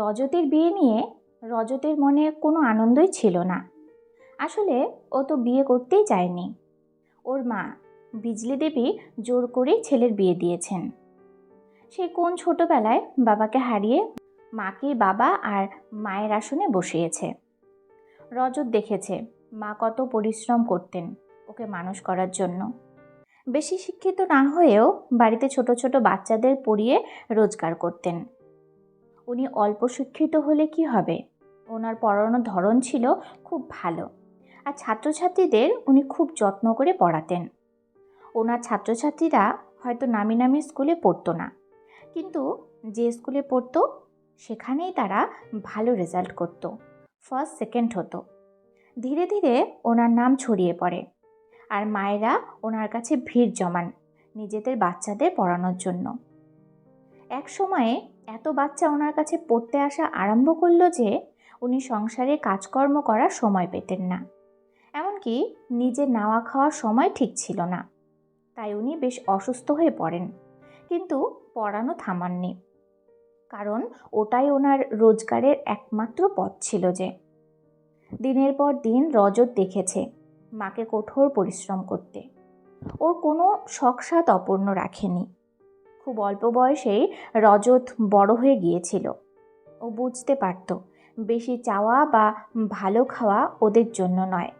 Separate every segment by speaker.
Speaker 1: রজতের বিয়ে নিয়ে রজতের মনে কোনো আনন্দই ছিল না। আসলে ও তো বিয়ে করতেই চায়নি। ওর মা, বিজলি দেবী, জোর করেই ছেলের বিয়ে দিয়েছেন। সে কোন ছোটবেলায় বাবাকে হারিয়ে মাকে বাবা আর মায়ের আসনে বসিয়েছে। রজত দেখেছে মা কত পরিশ্রম করতেন ওকে মানুষ করার জন্য। বেশি শিক্ষিত না হয়েও বাড়িতে ছোট ছোট বাচ্চাদের পড়িয়ে রোজগার করতেন। উনি অল্প শিক্ষিত হলে কি হবে? ওনার পড়ানোর ধরন ছিল খুব ভালো। আর ছাত্রছাত্রীদের উনি খুব যত্ন করে পড়াতেন। ওনার ছাত্রছাত্রীরা হয়তো নামি নামি স্কুলে পড়তো না। কিন্তু যে স্কুলে পড়তো, সেখানেই তারা ভালো রেজাল্ট করতো। ফার্স্ট, সেকেন্ড হতো। ধীরে ধীরে ওনার নাম ছড়িয়ে পড়ে। আর মায়েরা ওনার কাছে ভিড় জমান নিজেদের বাচ্চাদের পড়ানোর জন্য। এক সময়ে এত বাচ্চা ওনার কাছে পড়তে আসা আরম্ভ করল যে উনি সংসারে কাজকর্ম করার সময় পেতেন না। এমনকি নিজে নাওয়া খাওয়ার সময় ঠিক ছিল না। তাই উনি বেশ অসুস্থ হয়ে পড়েন, কিন্তু পড়ানো থামাননি। কারণ ওটাই ওনার রোজগারের একমাত্র পথ ছিল যে। দিনের পর দিন রজত দেখেছে মাকে কঠোর পরিশ্রম করতে। ওর কোনো শখসাত অপূর্ণ রাখেনি। খুব অল্প বয়সেই রজত বড় হয়ে গিয়েছিল। ও বুঝতে পারত, বেশি চাওয়া বা ভালো খাওয়া ওদের জন্য নয়।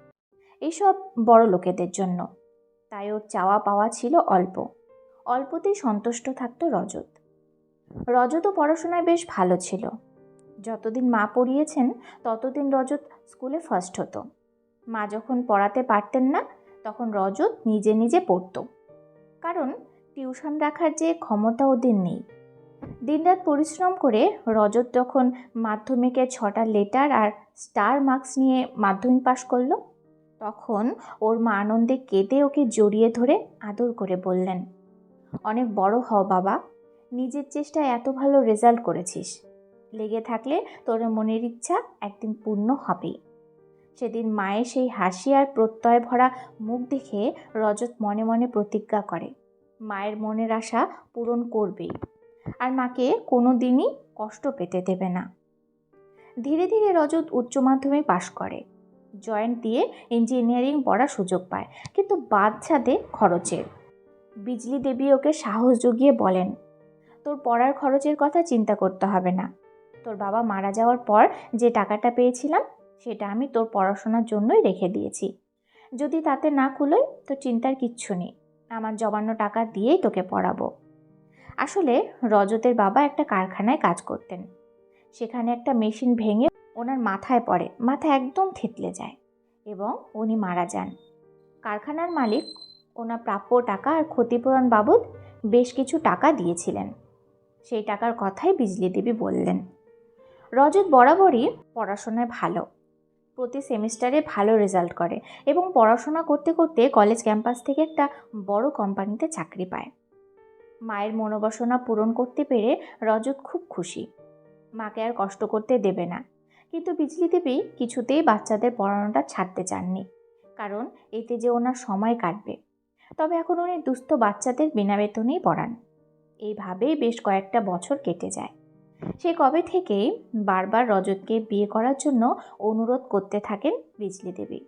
Speaker 1: এইসব বড় লোকেদের জন্য। তাই ওর চাওয়া পাওয়া ছিল অল্প। অল্পতেই সন্তুষ্ট থাকতো রজত। রজতও পড়াশোনায় বেশ ভালো ছিল। যতদিন মা পড়িয়েছেন, ততদিন রজত স্কুলে ফার্স্ট হতো। মা যখন পড়াতে পারতেন না, তখন রজত নিজে নিজে পড়তো। কারণ টিউশন রাখার যে ক্ষমতা ওদের নেই। দিনরাত পরিশ্রম করে রজত যখন মাধ্যমিকে ছটা লেটার আর স্টার মার্কস নিয়ে মাধ্যমিক পাশ করল। তখন ওর মা আনন্দে কেঁদে ওকে জড়িয়ে ধরে আদর করে বললেন, অনেক বড় হও বাবা, নিজের চেষ্টায় এত ভালো রেজাল্ট করেছিস। লেগে থাকলে তোর মনের ইচ্ছা একদিন পূর্ণ হবেই। সেদিন মায়ের সেই হাসি আর প্রত্যয় ভরা মুখ দেখে রজত মনে মনে প্রতিজ্ঞা করে মায়ের মনের আশা পূরণ করবেই। আর মাকে কোনো দিনই কষ্ট পেতে দেবে না। ধীরে ধীরে রজত উচ্চ মাধ্যমিক পাশ করে। জয়েন্ট দিয়ে ইঞ্জিনিয়ারিং পড়ার সুযোগ পায়, কিন্তু বাচ্চাদের খরচের। বিজলি দেবী ওকে সাহস জুগিয়ে বলেন, তোর পড়ার খরচের কথা চিন্তা করতে হবে না। তোর বাবা মারা যাওয়ার পর যে টাকাটা পেয়েছিলাম, সেটা আমি তোর পড়াশোনার জন্যই রেখে দিয়েছি। যদি তাতে না কুলোয় তো চিন্তার কিচ্ছু নেই। আমার জমানো টাকা দিয়েই তোকে পড়াবো। আসলে রজতের বাবা একটা কারখানায় কাজ করতেন। সেখানে একটা মেশিন ভেঙে ওনার মাথায় পড়ে, মাথা একদম থেতলে যায় এবং উনি মারা যান। কারখানার মালিক ওনার প্রাপ্য টাকা আর ক্ষতিপূরণ বাবদ বেশ কিছু টাকা দিয়েছিলেন। সেই টাকার কথাই বিজলি দেবী বললেন। রজত বরাবরই পড়াশোনায় ভালো। প্রতি সেমিস্টারে ভালো রেজাল্ট করে এবং পড়াশোনা করতে করতে কলেজ ক্যাম্পাস থেকে একটা বড় কোম্পানিতে চাকরি পায়। মায়ের মনোবাসনা পূরণ করতে পেরে রজত খুব খুশি। মাকে আর কষ্ট করতে দেবে না। কিন্তু বিজলি দেবী কিছুতেই বাচ্চাদের পড়ানোটা ছাড়তে চাননি। কারণ এতে যে ওনার সময় কাটবে। তবে এখন উনি দুস্থ বাচ্চাদের বিনা বেতনেই পড়ান। এইভাবেই বেশ কয়েকটা বছর কেটে যায়। সে কবে থেকেই বারবার রজতকে বিয়ে করার জন্য অনুরোধ করতে থাকেন বিজলি দেবী।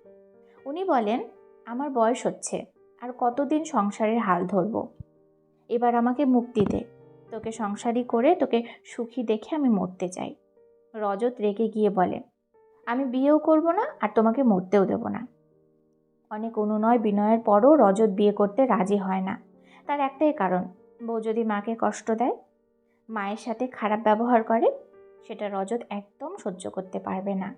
Speaker 1: উনি বলেন, আমার বয়স হচ্ছে, আর কতদিন সংসারের হাল ধরবো? এবার আমাকে মুক্তি দে। তোকে সংসারী করে তোকে সুখী দেখে আমি মরতে চাই। রজত রেগে গিয়ে বলে, আমি বিয়েও করব না, আর তোমাকে মরতেও দেব না। অনেক অনুনয় বিনয়ের পরও রজত বিয়ে করতে রাজি হয় না। তার একটাই কারণ, বউ যদি মাকে কষ্ট দেয় মায়ের সাথে খারাপ ব্যবহার করে, সেটা রজত একদম সহ্য করতে পারবে না।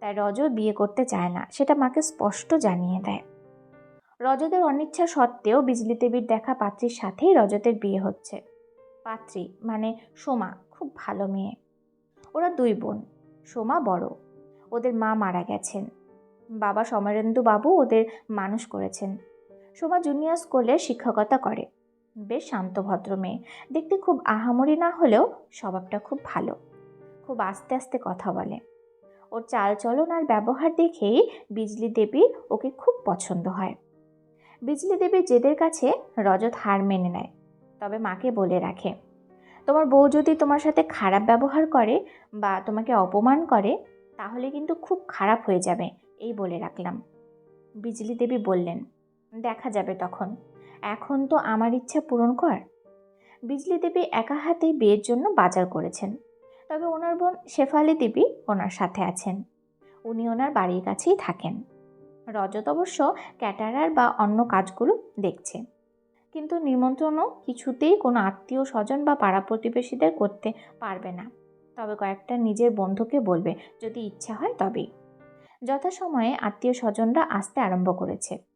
Speaker 1: তাই রজত বিয়ে করতে চায় না, সেটা মাকে স্পষ্ট জানিয়ে দেয়। রজতের অনিচ্ছা সত্ত্বেও বিজলি দেবীর দেখা পাত্রীর সাথেই রজতের বিয়ে হচ্ছে। পাত্রী মানে সোমা, খুব ভালো মেয়ে। ওরা দুই বোন, সোমা বড়। ওদের মা মারা গেছেন। বাবা সমরেন্দু বাবু ওদের মানুষ করেছেন। সোমা জুনিয়র স্কুলে শিক্ষকতা করে। বেশ শান্ত ভদ্র মেয়ে দেখতে খুব আহামরি না হলেও স্বভাবটা খুব ভালো। খুব আস্তে আস্তে কথা বলে। ওর চালচলন আর ব্যবহার দেখেই বিজলি দেবীর ওকে খুব পছন্দ হয়। বিজলি দেবী জেদের কাছে রজত হার মেনে নেয়, তবে মাকে বলে রাখে, তোমার বউ যদি তোমার সাথে খারাপ ব্যবহার করে বা তোমাকে অপমান করে, তাহলে কিন্তু খুব খারাপ হয়ে যাবে, এই বলে রাখলাম। বিজলি দেবী বললেন, দেখা যাবে তখন। এখন তো আমার ইচ্ছা পূরণ কর। বিজলি দেবী একা হাতেই বিয়ের জন্য বাজার করেছেন। তবে ওনার বোন শেফালি দেবী ওনার সাথে আছেন। উনি ওনার বাড়ির কাছেই থাকেন। রজত অবশ্য ক্যাটারার বা অন্য কাজগুলো দেখছে। কিন্তু নিমন্ত্রণও কিছুতেই কোনো আত্মীয় স্বজন বা পাড়া প্রতিবেশীদের করতে পারবে না। তবে কয়েকটা নিজের বন্ধুকে বলবে, যদি ইচ্ছা হয় তবেই। যথাসময়ে আত্মীয় স্বজনরা আসতে আরম্ভ করেছে।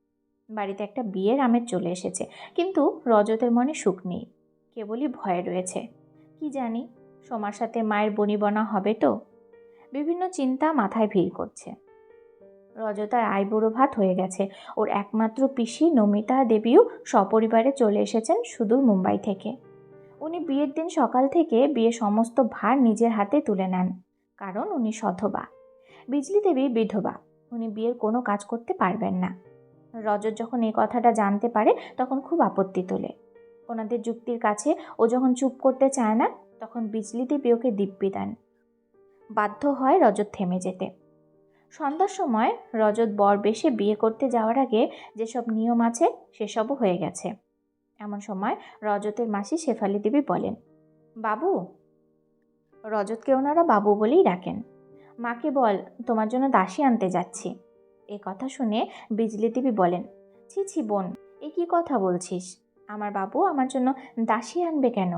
Speaker 1: বাড়িতে একটা বিয়ের আমেজ চলে এসেছে। কিন্তু রজতের মনে সুখ নেই। কেবলই ভয় রয়েছে। কি জানি, সোমার সাথে মায়ের বনিবনা হবে তো? বিভিন্ন চিন্তা মাথায় ভিড় করছে। রজতার আইবুড়ো ভাত হয়ে গেছে। ওর একমাত্র পিসি নমিতা দেবীও সপরিবারে চলে এসেছেন সুদূর মুম্বাই থেকে। উনি বিয়ের দিন সকাল থেকে বিয়ের সমস্ত ভার নিজের হাতে তুলে নেন। কারণ উনি সধবা। বিজলি দেবী বিধবা। উনি বিয়ের কোনো কাজ করতে পারবেন না। রজত যখন এই কথাটা জানতে পারে, তখন খুব আপত্তি তোলে। ওনাদের যুক্তির কাছে ও যখন চুপ করতে চায় না, তখন বিজলি দেবী ওকে দিব্যি দেন। বাধ্য হয় রজত থেমে যেতে। সন্ধ্যার সময় রজত বর বেশে বিয়ে করতে যাওয়ার আগে যেসব নিয়ম আছে, সেসবও হয়ে গেছে। এমন সময় রজতের মাসি শেফালি দেবী বলেন, বাবু, রজতকে ওনারা বাবু বলেই ডাকেন। মাকে বল, তোমার জন্য দাসী আনতে যাচ্ছি। এ কথা শুনে বিজলি দেবী বলেন, ছি ছি, বোন, এ কি কথা বলছিস? আমার বাবু আমার জন্য দাসী আনবে কেন?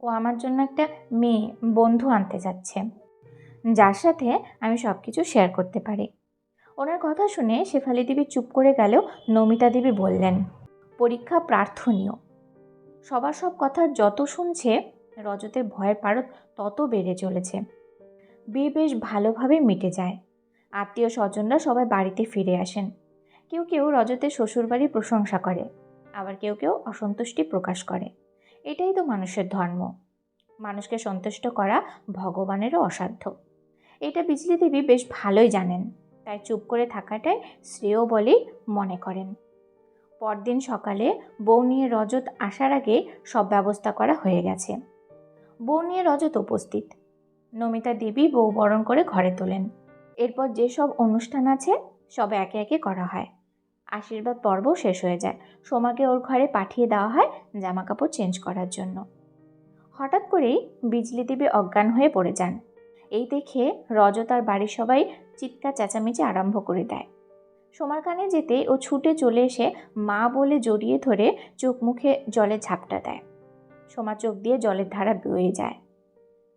Speaker 1: ও আমার জন্য একটা মেয়ে, বন্ধু আনতে যাচ্ছে। যার সাথে আমি সব কিছু শেয়ার করতে পারি। ওনার কথা শুনে শেফালি দেবী চুপ করে গেলেও নমিতা দেবী বললেন, পরীক্ষা প্রার্থনীয়। সবার সব কথা যত শুনছে, রজতের ভয়ের পারদ তত বেড়ে চলেছে। বিয়ে বেশ ভালোভাবে মিটে যায়। আত্মীয় স্বজনরা সবাই বাড়িতে ফিরে আসেন। কেউ কেউ রজতের শ্বশুরবাড়ির প্রশংসা করে, আবার কেউ কেউ অসন্তুষ্টি প্রকাশ করে। এটাই তো মানুষের ধর্ম। মানুষকে সন্তুষ্ট করা ভগবানেরও অসাধ্য। এটা বিজলি দেবী বেশ ভালোই জানেন, তাই চুপ করে থাকাটাই শ্রেয় বলেই মনে করেন। পরদিন সকালে বউ নিয়ে রজত আসার আগে সব ব্যবস্থা করা হয়ে গেছে। বউ নিয়ে রজত উপস্থিত। নমিতা দেবী বউ বরণ করে ঘরে তোলেন। এরপর যেসব অনুষ্ঠান আছে, সব একে একে করা হয়। আশীর্বাদ পর্ব শেষ হয়ে যায়। সোমাকে ওর ঘরে পাঠিয়ে দেওয়া হয় জামা কাপড় চেঞ্জ করার জন্য। হঠাৎ করেই বিজলি দেবী অজ্ঞান হয়ে পড়ে যান। এই দেখে রজত আর বাড়ির সবাই চিৎকার চেঁচামেচি আরম্ভ করে দেয়। সোমার কানে যেতে ও ছুটে চলে এসে মা বলে জড়িয়ে ধরে চোখ মুখে জলে ঝাপটা দেয়। সোমা চোখ দিয়ে জলের ধারা বয়ে যায়।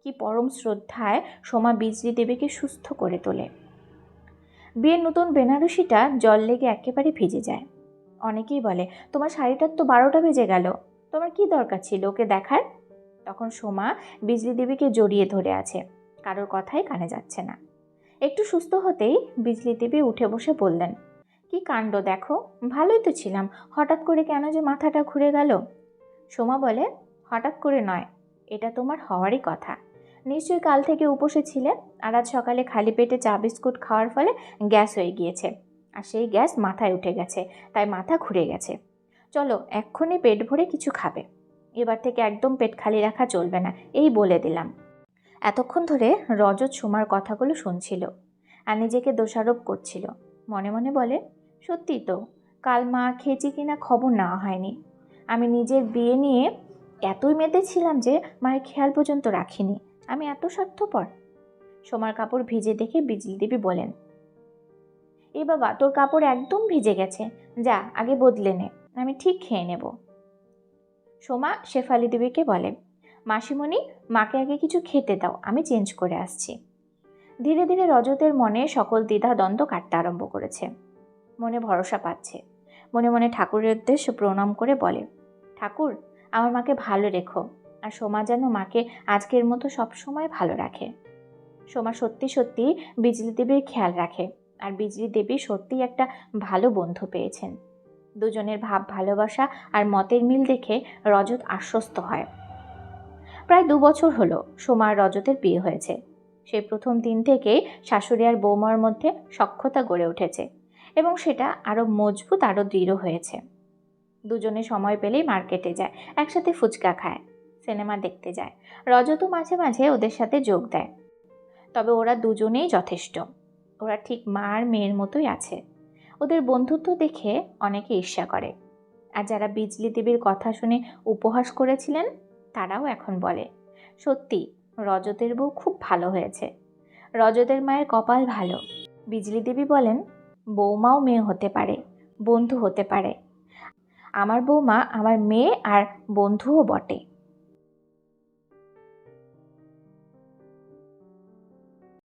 Speaker 1: কি পরম শ্রদ্ধায় সোমা বিজলি দেবীকে সুস্থ করে তোলে। বিয়ের নতুন বেনারসিটা জল লেগে একেবারে ভিজে যায়। অনেকেই বলে, তোমার শাড়িটার তো বারোটা বেজে গেল, তোমার কি দরকার ছিল ওকে দেখার? তখন সোমা বিজলি দেবীকে জড়িয়ে ধরে আছে, কারোর কথাই কানে যাচ্ছে না। একটু সুস্থ হতেই বিজলি দেবী উঠে বসে বললেন, কি কাণ্ড দেখো? ভালোই তো ছিলাম, হঠাৎ করে কেন যে মাথাটা ঘুরে গেল? সোমা বলে, হঠাৎ করে নয়, এটা তোমার হওয়ারই কথা। নিশ্চয়ই কাল থেকে উপসে ছিলে আর আজ সকালে খালি পেটে চা বিস্কুট খাওয়ার ফলে গ্যাস হয়ে গিয়েছে। আর সেই গ্যাস মাথায় উঠে গেছে, তাই মাথা ঘুরে গেছে। চলো, এক্ষুনি পেট ভরে কিছু খাবে। এবার থেকে একদম পেট খালি রাখা চলবে না, এই বলে দিলাম। এতক্ষণ ধরে রজত সুমার কথাগুলো শুনছিল আর নিজেকে দোষারোপ করছিল। মনে মনে বলে, সত্যি তো, কাল মা খেয়েছি কিনা খবর নেওয়া হয়নি। আমি নিজের বিয়ে নিয়ে এতই মেতেছিলাম যে মায়ের খেয়াল পর্যন্ত রাখিনি। আমি এত স্বার্থপর। সোমার কাপড় ভিজে দেখে বিজলি দেবী বলেন, এ বাবা, তোর কাপড় একদম ভিজে গেছে। যা, আগে বদলে নে, আমি ঠিক খেয়ে নেব। সোমা শেফালি দেবীকে বলে, মাসিমণি, মাকে আগে কিছু খেতে দাও, আমি চেঞ্জ করে আসছি। ধীরে ধীরে রজতের মনে সকল দ্বিধা দ্বন্দ্ব কাটতে আরম্ভ করেছে। মনে ভরসা পাচ্ছে। মনে মনে ঠাকুরের উদ্দেশ্য প্রণাম করে বলে, ঠাকুর, আমার মাকে ভালো রেখো। আর সোমা যেন মাকে আজকের মতো সবসময় ভালো রাখে। সোমা সত্যি সত্যি বিজলি দেবীর খেয়াল রাখে আর বিজলি দেবী সত্যিই একটা ভালো বন্ধু পেয়েছেন। দুজনের ভাব ভালোবাসা আর মতের মিল দেখে রজত আশ্বস্ত হয়। প্রায় দু বছর হলো সোমার রজতের বিয়ে হয়েছে। সেই প্রথম দিন থেকেই শাশুড়ি আর বৌমার মধ্যে সক্ষতা গড়ে উঠেছে এবং সেটা আরও মজবুত আরও দৃঢ় হয়েছে। দুজনে সময় পেলেই মার্কেটে যায়, একসাথে ফুচকা খায়। সিনেমা দেখতে যায়। রজতও মাঝে মাঝে ওদের সাথে যোগ দেয়। তবে ওরা দুজনেই যথেষ্ট। ওরা ঠিক মা আর মেয়ের মতোই আছে। ওদের বন্ধুত্ব দেখে অনেকে ঈর্ষা করে। আর যারা বিজলি দেবীর কথা শুনে উপহাস করেছিলেন, তারাও এখন বলে, সত্যি, রজতের বউ খুব ভালো হয়েছে। রজতের মায়ের কপাল ভালো। বিজলি দেবী বলেন বৌমাও মেয়ে হতে পারে, বন্ধু হতে পারে। আমার বৌমা আমার মেয়ে আর বন্ধুও বটে।